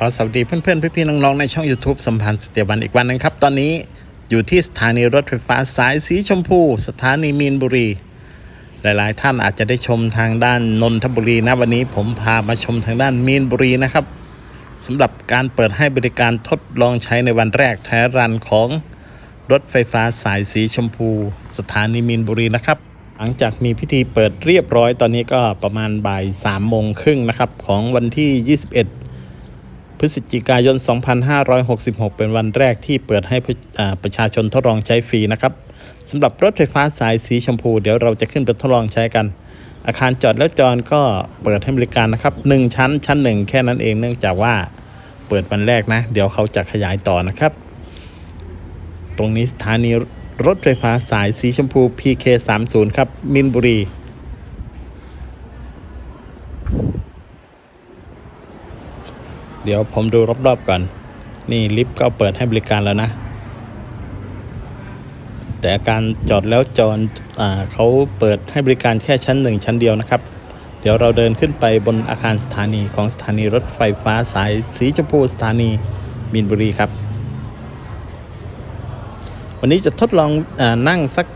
ขอสวัสดีเพื่อนๆพี่ๆน้องๆในช่อง YouTube สัมพันธ์สเตียบันอีกวันหนึงครับ ตอนนี้อยู่ที่สถานีรถไฟฟ้าสายสีชมพู สถานีมีนบุรี หลายๆ ท่านอาจจะได้ชมทางด้านนนทบุรีนะวันนี้ผมพามาชมทางด้านมีนบุรีนะครับสำหรับการเปิดให้บริการทดลองใช้ในวันแรกแทรันของรถไฟฟ้าสายสีชมพู สถานีมีนบุรีนะครับ หลังจากมีพิธีเปิดเรียบร้อยตอนนี้ก็ประมาณบ่าย3โมงครึ่งนะครับของวันที่ 21 พฤศจิกายน 2566 เป็นวันแรกที่เปิดให้ประชาชนทดลองใช้ฟรีนะครับสำหรับรถไฟฟ้าสายสีชมพู เดี๋ยวเราจะขึ้นไปทดลองใช้กัน อาคารจอดแล้วจอดก็เปิดให้บริการนะครับ 1 ชั้นชั้น 1 แค่นั้นเองเนื่องจากว่าเปิดวันแรกนะ เดี๋ยวเขาจะขยายต่อนะครับ ตรงนี้สถานีรถไฟฟ้าสายสีชมพู PK30 ครับมินบุรี เดี๋ยวผมดูรอบๆก่อน นี่ลิฟต์ก็เปิดให้บริการแล้วนะ แต่การจอดแล้วจอดเขาเปิดให้บริการแค่ชั้นหนึ่งชั้นเดียวนะครับ เดี๋ยวเราเดินขึ้นไปบนอาคารสถานีของสถานีรถไฟฟ้าสายสีชมพูสถานีมีนบุรีครับ วันนี้จะทดลองอนั่งสัก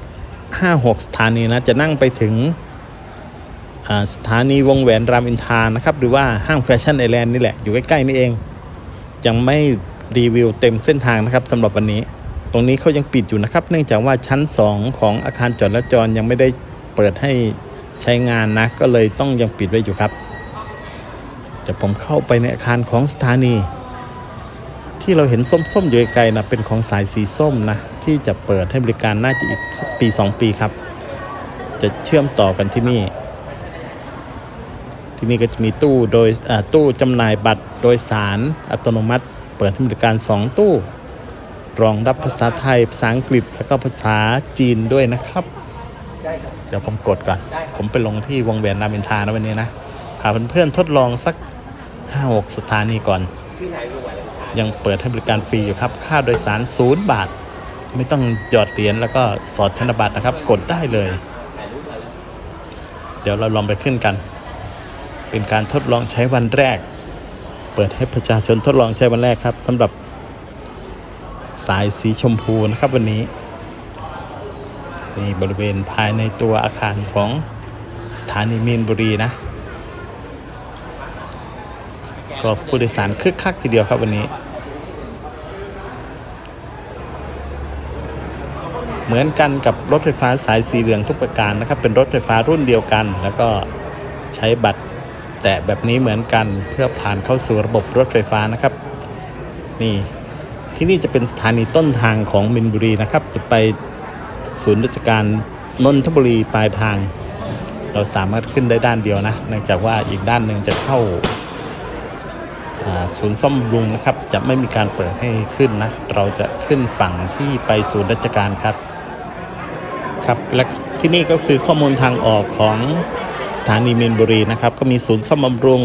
5-6 สถานีนะ จะนั่งไปถึง สถานีวงแหวนรามอินทรานะครับ หรือว่าห้างแฟชั่นไอแลนด์นี่แหละ อยู่ใกล้ๆนี่เอง ยังไม่รีวิวเต็มเส้นทางนะครับสำหรับวันนี้ ตรงนี้เขายังปิดอยู่นะครับ เนื่องจากว่าชั้น 2 ของอาคารจอดและจรยังไม่ได้เปิดให้ใช้งานนะ ก็เลยต้องยังปิดไว้อยู่ครับเดี๋ยวผมเข้าไปในอาคารของสถานี ที่เราเห็นส้มๆอยู่ไกลๆนะเป็นของสายสีส้มนะที่จะเปิดให้บริการน่าจะอีกสักปี 2 ปีครับ จะเชื่อมต่อกันที่นี่ ที่นี่ก็จะมีตู้โดยตู้จำหน่ายบัตรโดยสารอัตโนมัติ เปิดให้บริการ 2 ตู้ รองรับภาษาไทย ภาษาอังกฤษ แล้วก็ภาษาจีนด้วยนะครับ เดี๋ยวผมกดก่อน ผมไปลงที่วงแหวนรามอินทรานะวันนี้นะ พาเพื่อนๆทดลองสัก 5-6 สถานีก่อน ยังเปิดให้บริการฟรีอยู่ครับ ค่าโดยสาร 0 บาท ไม่ต้องหยอดเหรียญแล้วก็สอดธนบัตรนะครับ กดได้เลย เดี๋ยวเราลองไปขึ้นกัน เป็นการทดลองใช้วันแรก เปิดให้ประชาชนทดลองใช้วันแรกครับสำหรับสายสีชมพูนะครับวันนี้นี่บริเวณภายในตัวอาคารของสถานีมีนบุรีนะ ก็ผู้โดยสารคึกคักทีเดียวครับวันนี้ เหมือนกันกับรถไฟฟ้าสายสีเหลืองทุกประการนะครับ เป็นรถไฟฟ้ารุ่นเดียวกัน แล้วก็ใช้บัตร แตะแบบนี้เหมือนกันเพื่อผ่านเข้าสู่ระบบรถไฟฟ้านะครับ นี่ที่นี่จะเป็นสถานีต้นทางของมินบุรีนะครับ จะไปศูนย์ราชการนนทบุรีปลายทาง เราสามารถขึ้นได้ด้านเดียวนะเนื่องจากว่าอีกด้านหนึ่งจะเข้าศูนย์ซ่อมบำรุงนะครับ จะไม่มีการเปิดให้ขึ้นนะ เราจะขึ้นฝั่งที่ไปศูนย์ราชการครับ ครับและที่นี่ก็คือข้อมูลทางออกของ สถานีมีนบุรีนะครับก็มีศูนย์ซ่อมบำรุง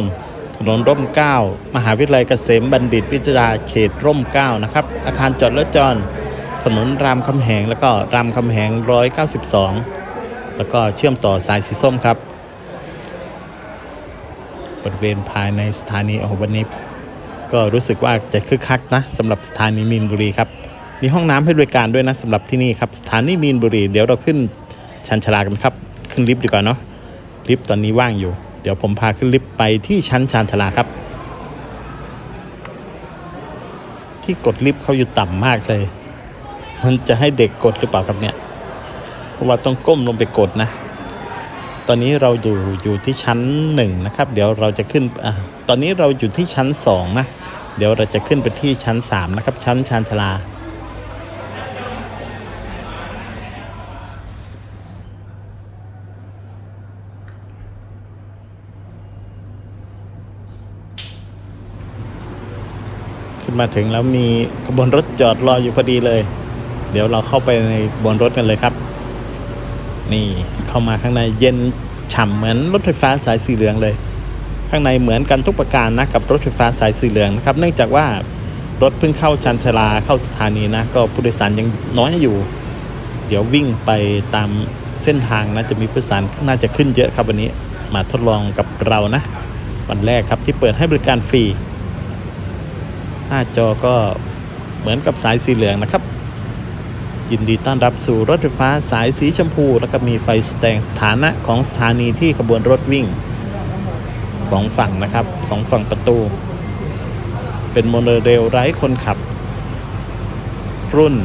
ถนนร่มเก้ามหาวิทยาลัยเกษมบัณฑิตวิทยาเขตร่มเก้านะครับอาคารจอดรถจอดถนนรามคำแหงแล้วก็รามคำแหง 192 แล้วก็เชื่อมต่อสายสีส้มครับบริเวณภายในสถานีโอวันนี้ก็รู้สึกว่าจะคึกคักนะสำหรับสถานีมีนบุรีครับมีห้องน้ำให้บริการด้วยนะสำหรับที่นี่ครับสถานีมีนบุรี เดี๋ยวเราขึ้นชันชลากันครับ ขึ้นลิฟต์ดีกว่าเนาะ ลิฟต์ตอนนี้ว่างอยู่ เดี๋ยวผมพาขึ้นลิฟต์ไปที่ชั้นชานชาลาครับ ที่กดลิฟต์เขาอยู่ต่ำมากเลย มันจะให้เด็กกดหรือเปล่าครับเนี่ย เพราะว่าต้องก้มลงไปกดนะ ตอนนี้เราอยู่อยู่ที่ชั้นหนึ่งนะครับ เดี๋ยวเราจะขึ้นอาตอนนี้เราอยู่ที่ชั้นสองนะ เดี๋ยวเราจะขึ้นไปที่ชั้นสามนะครับ ชั้นชานชาลา มาถึงแล้วมีขบวนรถจอดรออยู่พอดีเลย เดี๋ยวเราเข้าไปในขบวนรถกันเลยครับ นี่เข้ามาข้างในเย็นฉ่ำเหมือนรถไฟฟ้าสายสีเหลืองเลย ข้างในเหมือนกันทุกประการนะกับรถไฟฟ้าสายสีเหลืองนะครับ เนื่องจากว่ารถเพิ่งเข้าชันชลาเข้าสถานีนะ ก็ผู้โดยสารยังน้อยอยู่ เดี๋ยววิ่งไปตามเส้นทางนะจะมีผู้โดยสารน่าจะขึ้นเยอะครับวันนี้มาทดลองกับเรานะ วันแรกครับที่เปิดให้บริการฟรี หน้าจอก็เหมือนกับสายสีเหลืองนะครับ ยินดีต้อนรับสู่รถไฟฟ้าสายสีชมพู แล้วก็มีไฟแสดงสถานะของสถานีที่ขบวนรถวิ่งสองฝั่งนะครับสองฝั่งประตู เป็นโมโนเรลไร้คนขับ รุ่น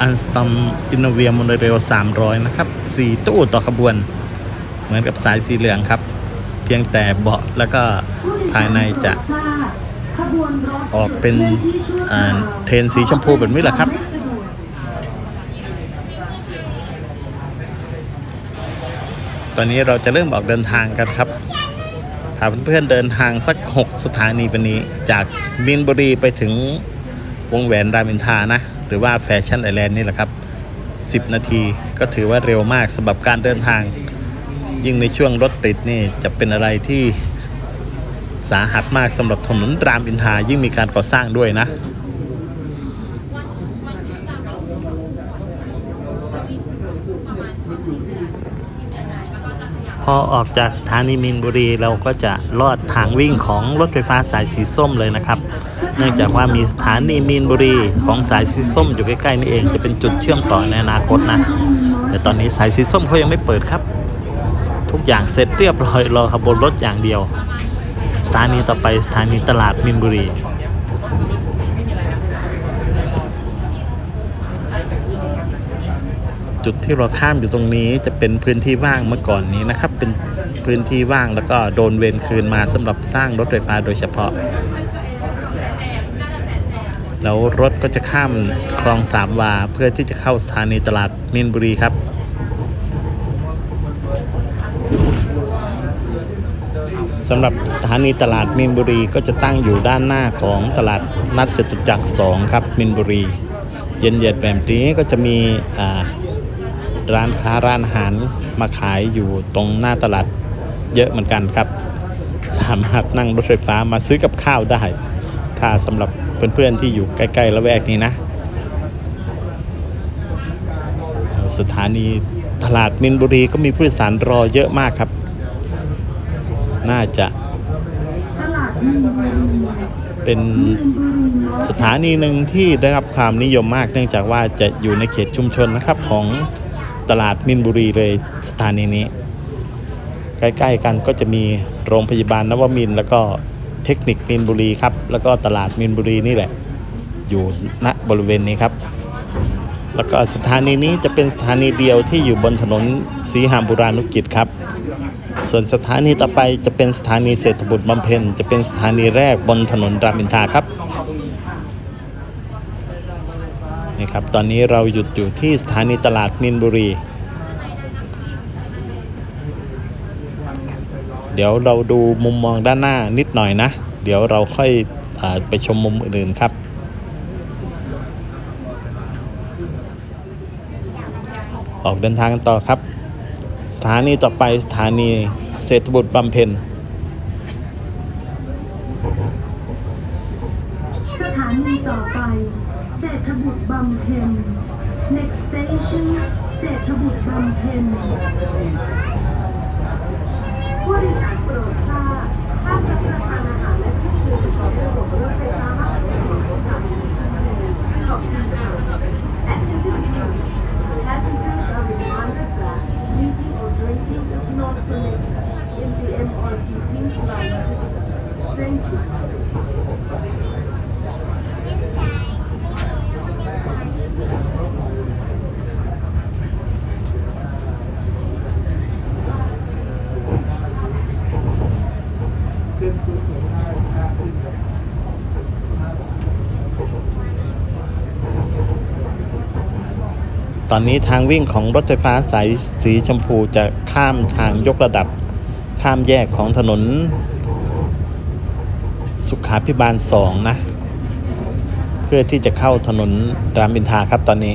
อันสตอมอินโนเวียโมโนเรล300 นะครับ 4 ตู้ต่อขบวน เหมือนกับสายสีเหลืองครับ เพียงแต่เบาะแล้วก็ภายในจะ ออกเป็นอ่าเทนสีชมพูแบบนี้แหละครับ ตอนนี้เราจะเริ่มออกเดินทางกันครับพาเพื่อนๆเดินทางสัก 6 สถานีวันนี้ จากมินบุรีไปถึงวงแหวนรามอินทรานะ หรือว่าแฟชั่นไอแลนด์นี่แหละครับ 10 นาทีก็ถือว่าเร็วมากสำหรับการเดินทาง ยิ่งในช่วงรถติดนี่จะเป็นอะไรที่ สาหัสมากสำหรับถนนรามอินทรายิ่งมีการก่อสร้างด้วยนะ พอออกจากสถานีมินบุรีเราก็จะลอดทางวิ่งของรถไฟฟ้าสายสีส้มเลยนะครับ เนื่องจากว่ามีสถานีมินบุรีของสายสีส้มอยู่ใกล้ๆนี่เองจะเป็นจุดเชื่อมต่อในอนาคตนะ แต่ตอนนี้สายสีส้มเขายังไม่เปิดครับ ทุกอย่างเสร็จเรียบร้อยรอขบวนรถอย่างเดียว สถานีต่อไปสถานีตลาดมินบุรีจุดที่เราข้ามอยู่ตรงนี้จะเป็นพื้นที่ว่างเมื่อก่อนนี้นะครับ เป็นพื้นที่ว่างแล้วก็โดนเวนคืนมาสำหรับสร้างรถไฟฟ้าโดยเฉพาะ แล้วรถก็จะข้ามคลองสามวาเพื่อที่จะเข้าสถานีตลาดมินบุรีครับ สำหรับสถานีตลาดมินบุรีก็จะตั้งอยู่ด้านหน้าของตลาดนัดจตุจักร2ครับมินบุรี เย็นเย็นแบบนี้ก็จะมีร้านค้าร้านอาหารมาขายอยู่ตรงหน้าตลาดเยอะเหมือนกันครับ สามารถนั่งรถไฟฟ้ามาซื้อกับข้าวได้ ถ้าสำหรับเพื่อนๆที่อยู่ใกล้ๆละแวกนี้นะ สถานีตลาดมินบุรีก็มีผู้โดยสารรอเยอะมากครับ น่าจะเป็นสถานีหนึ่งที่ได้รับความนิยมมาก เนื่องจากว่าจะอยู่ในเขตชุมชนนะครับของตลาดมินบุรีเลยสถานีนี้ ใกล้ๆกันก็จะมีโรงพยาบาลนวมิน แล้วก็เทคนิคมินบุรีครับ แล้วก็ตลาดมินบุรีนี่แหละ อยู่ณบริเวณนี้ครับ แล้วก็สถานีนี้จะเป็นสถานีเดียวที่อยู่บนถนนสีหามบุรานุกิจครับ ส่วนสถานีต่อไปจะเป็นสถานีเศรษฐบุตรบำเพ็ญจะเป็นสถานีแรกบนถนนรามอินทราครับนี่ครับตอนนี้เราหยุดอยู่ที่สถานีตลาดมินบุรี เดี๋ยวเราดูมุมมองด้านหน้านิดหน่อยนะ เดี๋ยวเราค่อยอไปชมมุมอื่นครับออกเดินทางกันต่อครับ สถานีต่อไปสถานีเศรษฐบุตรบำเพ็ญสถานีต่อไปเศรษฐบุตรบำเพ็ญ next station เศรษฐบุตรบำเพ็ญผู้โดยสารโปรดทราบห้ามรับประทานอาหารและเครื่องดื่มของระบบรถไฟฟ้ามาตรฐานของสถานีขอบคุณค่ะ At the beginning, passengers are reminded that eating or drinking is not permitted in the MRT line. Thank you. ตอนนี้ทางวิ่งของรถไฟฟ้าสายสีชมพูจะข้ามทางยกระดับ ข้ามแยกของถนน สุขาพิบาล 2 นะ เพื่อที่จะเข้าถนนรามอินทราครับตอนนี้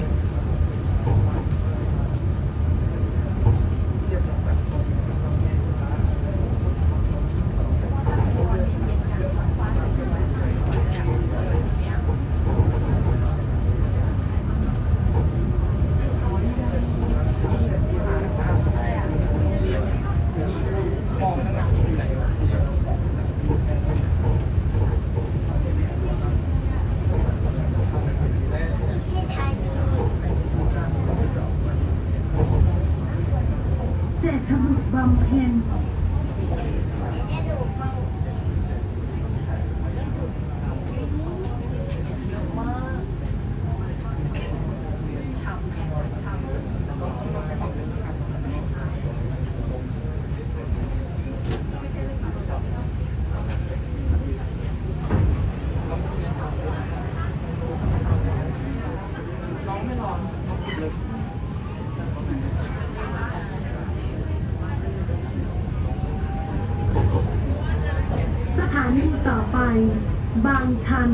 ชัน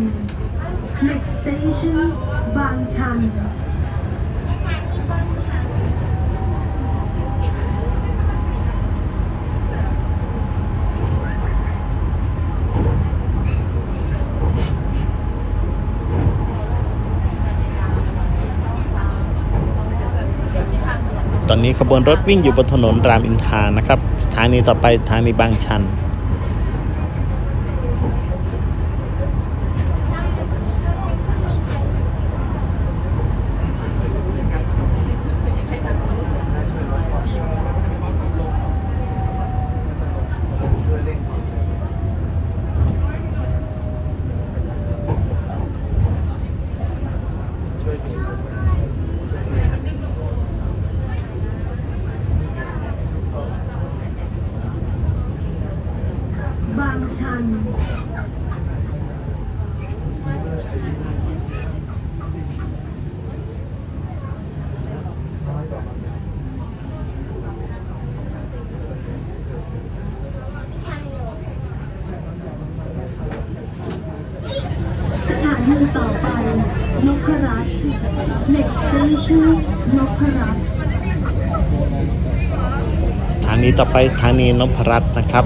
next station บางชัน ตอนนี้ขบวนรถวิ่งอยู่บนถนนรามอินทรานะครับ สถานีต่อไปสถานีบางชัน บางชัน สถานีต่อไป นพรัตน์ next station นพรัตน์สถานีต่อไปสถานีนพรัตน์นะครับ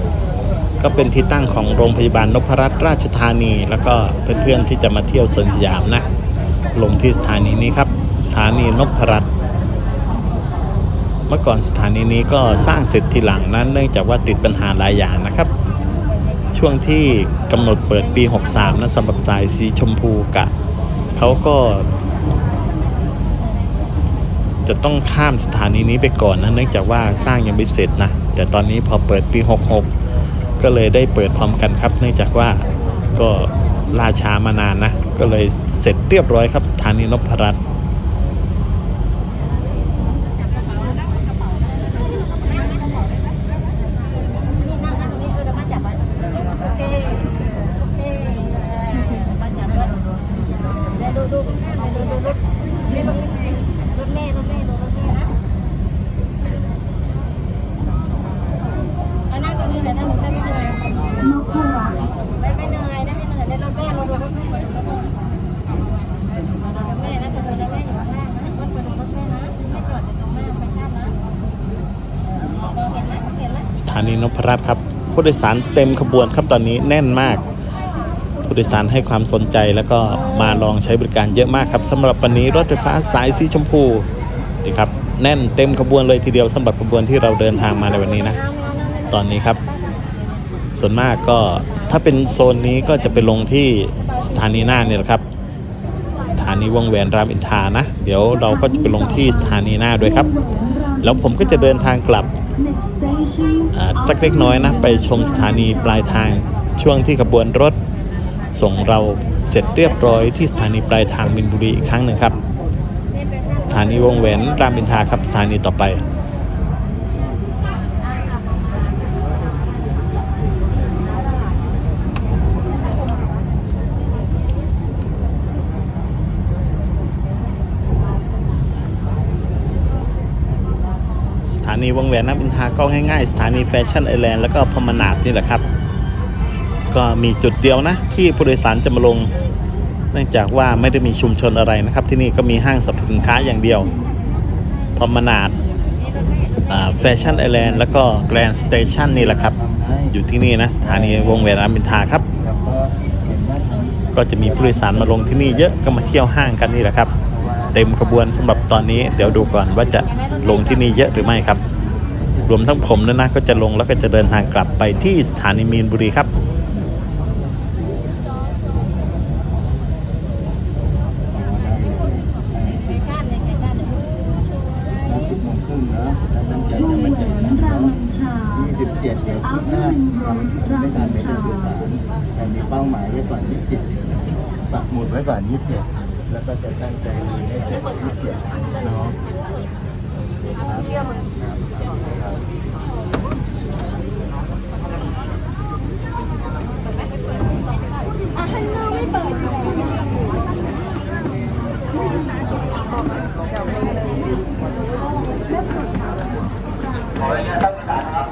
ก็เป็นที่ตั้งของโรงพยาบาลนพรัตน์ราชธานี แล้วก็เพื่อนๆที่จะมาเที่ยวสวนสยามนะ ลงที่สถานีนี้ครับ สถานีนพรัตน์เมื่อก่อนสถานีนี้ก็สร้างเสร็จทีหลังนั้น เนื่องจากว่าติดปัญหาหลายอย่างนะครับ ช่วงที่กำหนดเปิดปี 63นะสำหรับสายสีชมพูกะ เขาก็จะต้องข้ามสถานีนี้ไปก่อนนะเนื่องจากว่าสร้างยังไม่เสร็จนะ แต่ตอนนี้พอเปิดปี 66 ก็เลยได้เปิดพร้อมกันครับ เนื่องจากว่าก็ล่าช้ามานานนะ ก็เลยเสร็จเรียบร้อยครับสถานีนพรัตน์ รัตน์ครับผู้โดยสารเต็มขบวนครับตอนนี้แน่นมาก ผู้โดยสารให้ความสนใจแล้วก็มาลองใช้บริการเยอะมากครับสำหรับวันนี้รถไฟฟ้าสายสีชมพูดีครับแน่นเต็มขบวนเลยทีเดียวสำหรับขบวนที่เราเดินทางมาในวันนี้นะ ตอนนี้ครับ ส่วนมากก็ถ้าเป็นโซนนี้ก็จะไปลงที่สถานีหน้าเนี่ยแหละครับสถานีวงแหวนรามอินทานะ เดี๋ยวเราก็จะไปลงที่สถานีหน้าด้วยครับ แล้วผมก็จะเดินทางกลับ สักเล็กน้อยนะ ไปชมสถานีปลายทางช่วงที่ขบวนรถ ส่งเราเสร็จเรียบร้อยที่สถานีปลายทางมินบุรีอีกครั้งหนึ่งครับ สถานีวงแหวนรามอินทาครับสถานีต่อไป นีวงแหวนน้ำอินทาก็ง่ายๆ สถานีแฟชั่นไอแลนด์แล้วก็พมนาดนี่แหละครับ ก็มีจุดเดียวนะ ที่ผู้โดยสารจะมาลง เนื่องจากว่าไม่ได้มีชุมชนอะไรนะครับ ที่นี่ก็มีห้างสรรพสินค้าอย่างเดียวพมนาดแฟชั่นไอแลนด์แล้วก็แกรนด์สเตชันนี่แหละครับ อยู่ที่นี่นะ สถานีวงแหวนรามอินทาครับ ก็จะมีผู้โดยสารมาลงที่นี่เยอะก็มาเที่ยวห้างกันนี่แหละครับ เต็มขบวนสำหรับตอนนี้เดี๋ยวดูก่อนว่าจะลงที่นี่เยอะหรือไม่ครับ รวมทั้งผมนะนะก็จะลงแล้วก็จะเดินทางกลับไปที่สถานีมีนบุรีครับโมงครึ่งเนาะแล้วตั้งใจ วง จะ แหว มาเจอน นะค รา รับ มอินทรา ยี่สิบเจ็ดเดี๋ยวคิดหน้าไม่ทันไม่ได้สื่อสารแต่มีเป้าหมายไว้ก่อนยี่สิบเจ็ดปักหมุดไว้ก่อนยี่สิบเจ็ดแล้วก็จะตั้งใจลุยให้เสร็จยี่สิบเจ็ดเนาะโอเคครับครับ ขออนุญาตท่านประธานครับ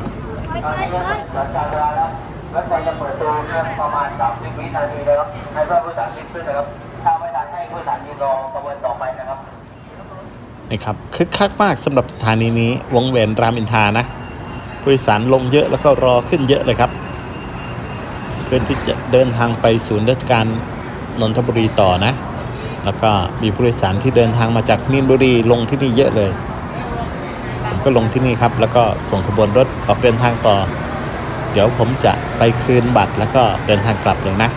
ตอนนี้รถจัดการเวลาแล้วรถไฟจะเปิดตัวเพียงประมาณ30วินา นีนะครับ ให้เพื่อนผู้โดยสารรีบขึ้นนะครับ ถ้าไม่ทันให้ผู้โดยสารยืนรอกระบวนต่อไปนะครับ ครับคึกคักมากสำหรับสถานีนี้วงแหวนรามอินทานะผู้โดยสารลงเยอะแล้วก็รอขึ้นเยอะเลยครับ เพื่อที่จะเดินทางไปศูนย์ราชการนนทบุรีต่อนะ แล้วก็มีผู้โดยสารที่เดินทางมาจากมีนบุรีลงที่นี่เยอะเลย ผมก็ลงที่นี่ครับ แล้วก็ส่งขบวนรถออกเดินทางต่อ เดี๋ยวผมจะไปคืนบัตรแล้วก็เดินทางกลับเลยนะ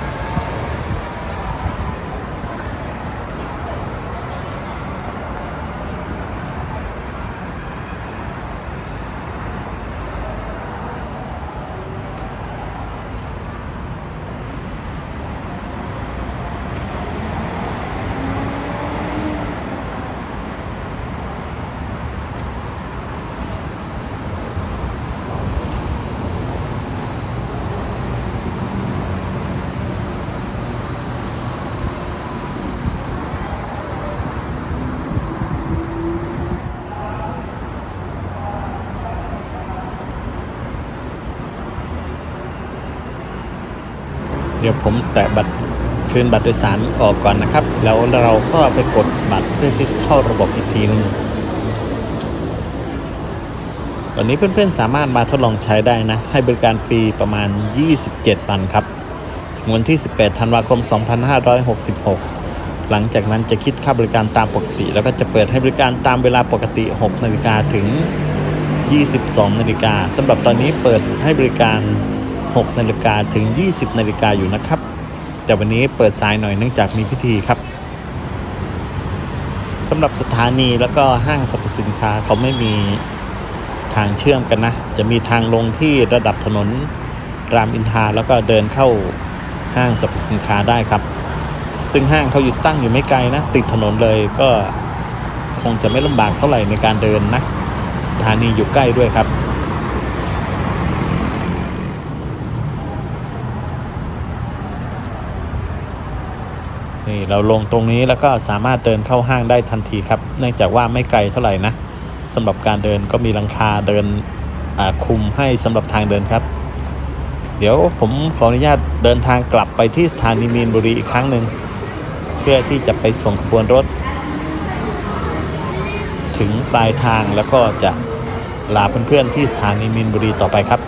ดี๋ยวผมแตะบัตรคืนบัตรโดยสารออกก่อนนะครับ แล้วเราก็ไปกดบัตรเพื่อที่จะเข้าระบบอีกทีหนึงตอนนี้เพื่อนๆสามารถมาทดลองใช้ได้นะ ให้บริการฟรีประมาณ 27 วันครับ ถึงวันที่ 18 ธันวาคม 2566 หลังจากนั้นจะคิดค่าบริการตามปกติ แล้วก็จะเปิดให้บริการตามเวลาปกติ 6 นาฬิกาถึง 22 นาฬิกาสำหรับตอนนี้เปิดให้บริการ 6นาฬิกาถึง 20นาฬิกาอยู่นะครับ แต่วันนี้เปิดสายหน่อยเนื่องจากมีพิธีครับสำหรับสถานีแล้วก็ห้างสรรพสินค้าเขาไม่มีทางเชื่อมกันนะ จะมีทางลงที่ระดับถนนรามอินทราแล้วก็เดินเข้าห้างสรรพสินค้าได้ครับ ซึ่งห้างเขาอยู่ตั้งอยู่ไม่ไกลนะ ติดถนนเลยก็คงจะไม่ลำบากเท่าไหร่ในการเดินนะ สถานีอยู่ใกล้ด้วยครับ นี่เราลงตรงนี้แล้วก็สามารถเดินเข้าห้างได้ทันทีครับ เนื่องจากว่าไม่ไกลเท่าไหร่นะสำหรับการเดินก็มีหลังคาเดินคุมให้สำหรับทางเดินครับ เดี๋ยวผมขออนุญาตเดินทางกลับไปที่สถานีมีนบุรีอีกครั้งหนึ่งเพื่อที่จะไปส่งขบวนรถ ถึงปลายทางแล้วก็จะลาเพื่อนๆที่สถานีมีนบุรีต่อไปครับ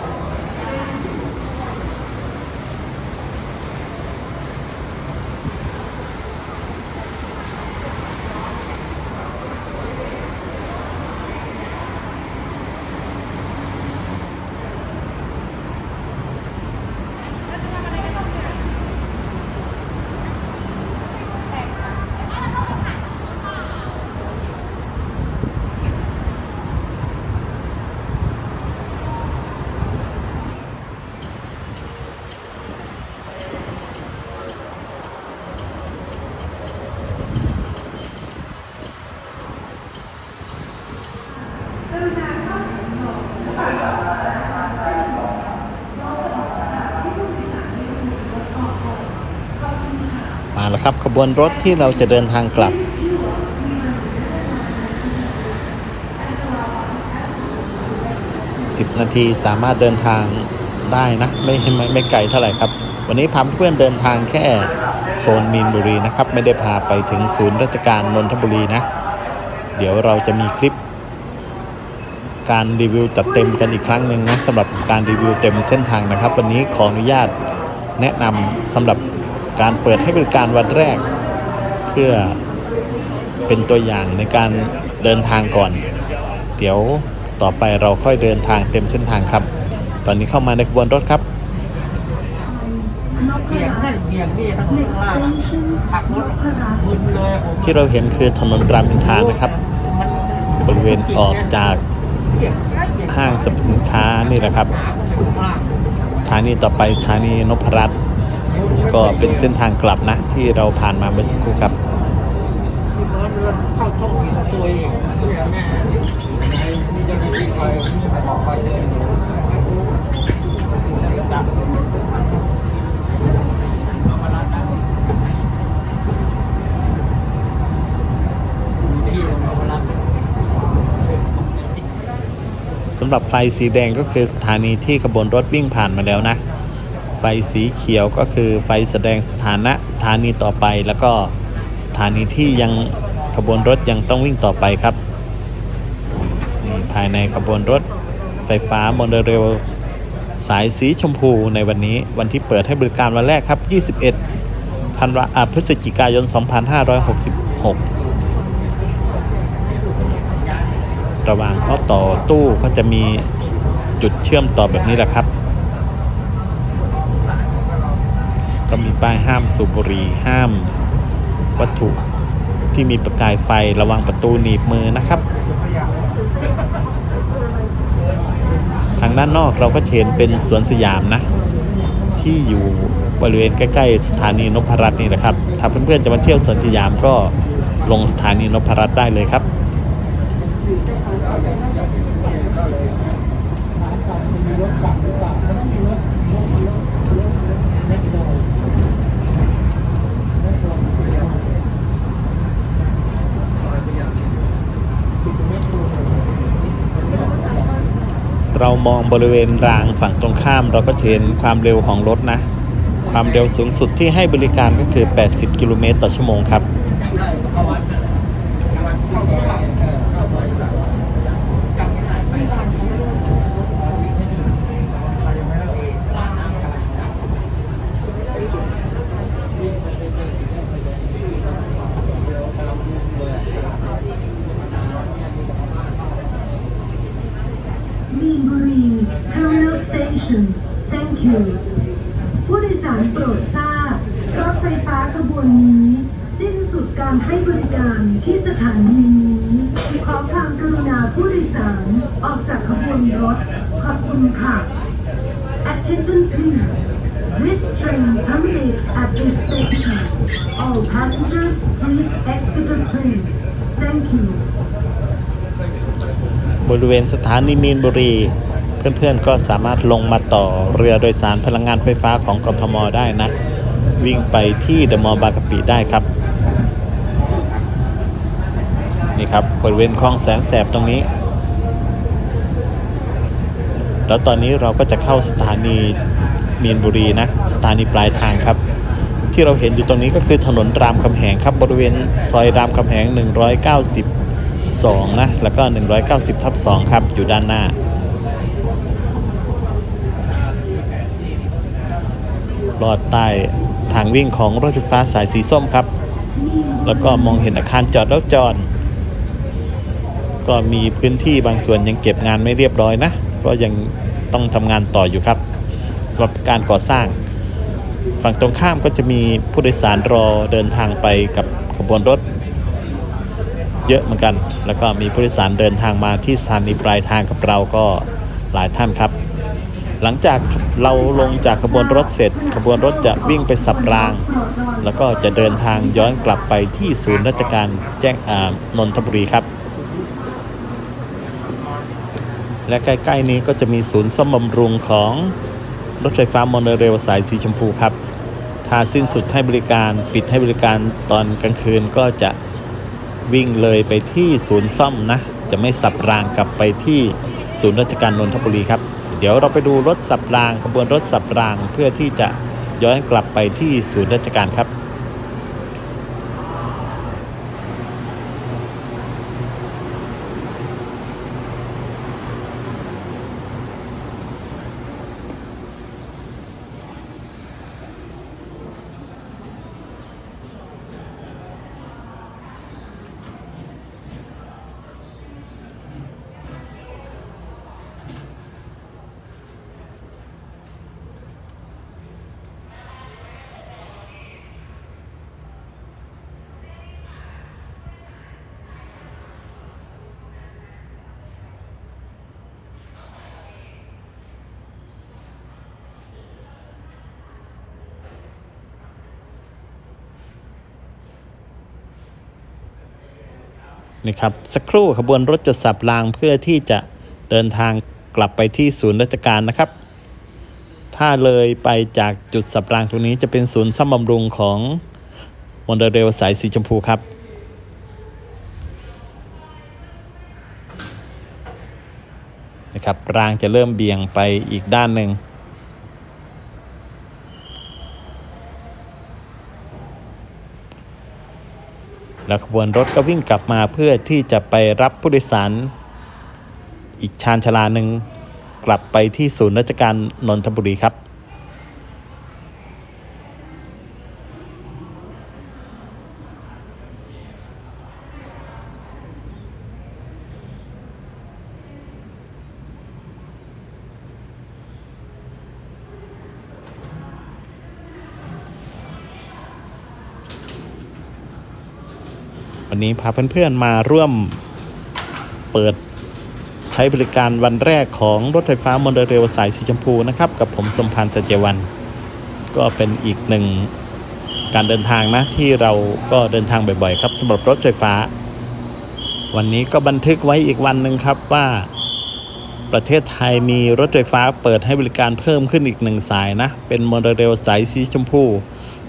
บนรถที่เราจะเดินทางกลับ 10 นาทีสามารถเดินทางได้นะไม่ไม่ไม่ไกลเท่าไหร่ครับ วันนี้พาเพื่อนเดินทางแค่โซนมีนบุรีนะครับ ไม่ได้พาไปถึงศูนย์ราชการนนทบุรีนะ เดี๋ยวเราจะมีคลิป การรีวิวจัดเต็มกันอีกครั้งหนึ่งนะสำหรับการรีวิวเต็มเส้นทางนะครับ วันนี้ขออนุญาตแนะนำสำหรับ การเปิดให้บริการวันแรก เพื่อเป็นตัวอย่างในการเดินทางก่อน เดี๋ยวต่อไปเราค่อยเดินทางเต็มเส้นทางครับ ตอนนี้เข้ามาในขบวนรถครับที่เราเห็นคือถนนรามอินทรานะครับ บริเวณออกจากห้างสรรพสินค้านี่แหละครับ สถานีต่อไปสถานีนพรัตน์ ก็เป็นเส้นทางกลับนะ ที่เราผ่านมาเมื่อสักครู่ครับเข้าช่องหินซวยอีกเนี่ยแม่นี่จ้าหน้าที่คอยบอกคอยเดินจับที่เรามารับสำหรับไฟสีแดงก็คือสถานีที่ขบวนรถวิ่งผ่านมาแล้วนะ ไฟสีเขียวก็คือไฟแสดงสถานะสถานีต่อไป แล้วก็สถานีที่ยังขบวนรถยังต้องวิ่งต่อไปครับนี่ภายในขบวนรถไฟฟ้าโมโนเรลสายสีชมพูในวันนี้วันที่เปิดให้บริการวันแรกครับ 21ธันวาอ่าพฤศจิกายน 2566 ระหว่างข้อต่อตู้ก็จะมีจุดเชื่อมต่อแบบนี้แหละครับ ก็มีป้ายห้ามสูบบุหรี่ห้าม วัตถุที่มีประกายไฟระวังประตูหนีบมือนะครับ ทางด้านนอกเราก็เห็นเป็นสวนสยามนะ ที่อยู่บริเวณใกล้ๆสถานีนพรัตน์นี่แหละครับ ถ้าเพื่อนๆจะมาเที่ยวสวนสยามก็ลงสถานีนพรัตน์ได้เลยครับ เรามองบริเวณรางฝั่งตรงข้ามเราก็เห็นความเร็วของรถนะ ความเร็วสูงสุดที่ให้บริการก็คือ 80 กิโลเมตรต่อชั่วโมงครับ มีนบุรี Terminal Station Thank you ผู้โดยสารโปรดทราบรถไฟฟ้าขบวนนี้ สิ้นสุดการให้บริการที่สถานีนี้ ขอความกรุณาผู้โดยสารออกจากขบวนรถ ขอบคุณค่ะ Attention please This train terminates at this station All passengers please exit the train Thank you บริเวณสถานีมีนบุรี เพื่อนๆก็สามารถลงมาต่อเรือโดยสารพลังงานไฟฟ้าของกทมได้นะ วิ่งไปที่เดอะมอลล์บางกะปิได้ครับ นี่ครับบริเวณคลองแสนแสบตรงนี้ แล้วตอนนี้เราก็จะเข้าสถานีมีนบุรีนะ สถานีปลายทางครับ ที่เราเห็นอยู่ตรงนี้ก็คือถนนรามคำแหงครับ บริเวณซอยรามคำแหง 190 2 นะ แล้วก็ 190 ทับ 2 ครับ อยู่ด้านหน้า ลอดใต้ทางวิ่งของรถไฟฟ้าสายสีส้มครับ แล้วก็มองเห็นอาคารจอดรถจอด ก็มีพื้นที่บางส่วนยังเก็บงานไม่เรียบร้อยนะ ก็ยังต้องทำงานต่ออยู่ครับสำหรับการก่อสร้าง ฝั่งตรงข้ามก็จะมีผู้โดยสารรอเดินทางไปกับขบวนรถ เยอะเหมือนกัน แล้วก็มีผู้โดยสารเดินทางมาที่สถานีปลายทางกับเราก็หลายท่านครับ หลังจากเราลงจากขบวนรถเสร็จ ขบวนรถจะวิ่งไปสับราง แล้วก็จะเดินทางย้อนกลับไปที่ศูนย์ราชการแจ้งอ่านนทบุรีครับ และใกล้ๆนี้ก็จะมีศูนย์ซ่อมบำรุงของรถไฟฟ้าโมโนเรลสายสีชมพูครับถ้าสิ้นสุดให้บริการปิดให้บริการตอนกลางคืนก็จะ วิ่งเลยไปที่ศูนย์ซ่อมนะ จะไม่สับรางกลับไปที่ศูนย์ราชการนนทบุรีครับ เดี๋ยวเราไปดูรถสับรางขบวนรถสับรางเพื่อที่จะย้อนกลับไปที่ศูนย์ราชการครับ นี่ครับสักครู่ขบวนรถจะสับรางเพื่อที่จะเดินทางกลับไปที่ศูนย์ราชการนะครับ ถ้าเลยไปจากจุดสับรางตรงนี้จะเป็นศูนย์ซ่อมบำรุงของมอนเดเรลสายสีชมพูครับนะครับรางจะเริ่มเบี่ยงไปอีกด้านหนึ่ง แล้วขบวนรถก็วิ่งกลับมาเพื่อที่จะไปรับผู้โดยสาร อีกชานชลาหนึ่งกลับไปที่ศูนย์ราชการนนทบุรีครับ วันนี้พาเพื่อนๆมาร่วมเปิดใช้บริการวันแรกของรถไฟฟ้ามโนเรลสายสีชมพูนะครับ กับผมสมพันธ์สัจเจวัน ก็เป็นอีกหนึ่งการเดินทางนะที่เราก็เดินทางบ่อยๆ ครับสำหรับรถไฟฟ้า วันนี้ก็บันทึกไว้อีกวันหนึ่งครับว่า ประเทศไทยมีรถไฟฟ้าเปิดให้บริการเพิ่มขึ้นอีกหนึ่งสายนะ เป็นมโนเรลสายสีชมพู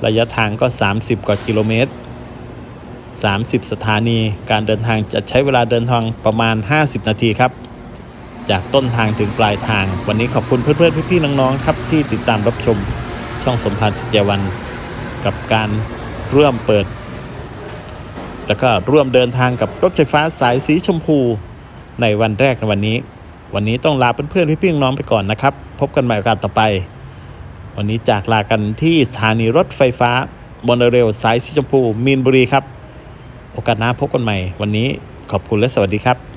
ระยะทางก็ 30 กว่ากิโลเมตร 30 สถานีการเดินทางจะใช้เวลาเดินทางประมาณ 50 นาทีครับ จากต้นทางถึงปลายทาง วันนี้ขอบคุณเพื่อนๆพี่ๆน้องๆครับที่ติดตามรับชมช่องสมพันธ์สิจวัน กับการร่วมเปิด แล้วก็ร่วมเดินทางกับรถไฟฟ้าสายสีชมพูในวันแรกในวันนี้ วันนี้ต้องลาเพื่อนๆพี่ๆน้องๆไปก่อนนะครับ พบกันใหม่โอกาสต่อไป วันนี้จากลากันที่สถานีรถไฟฟ้าโมโนเรลสายสีชมพูมีนบุรีครับ โอกาสหน้าพบกันใหม่ วันนี้ขอบคุณและสวัสดีครับ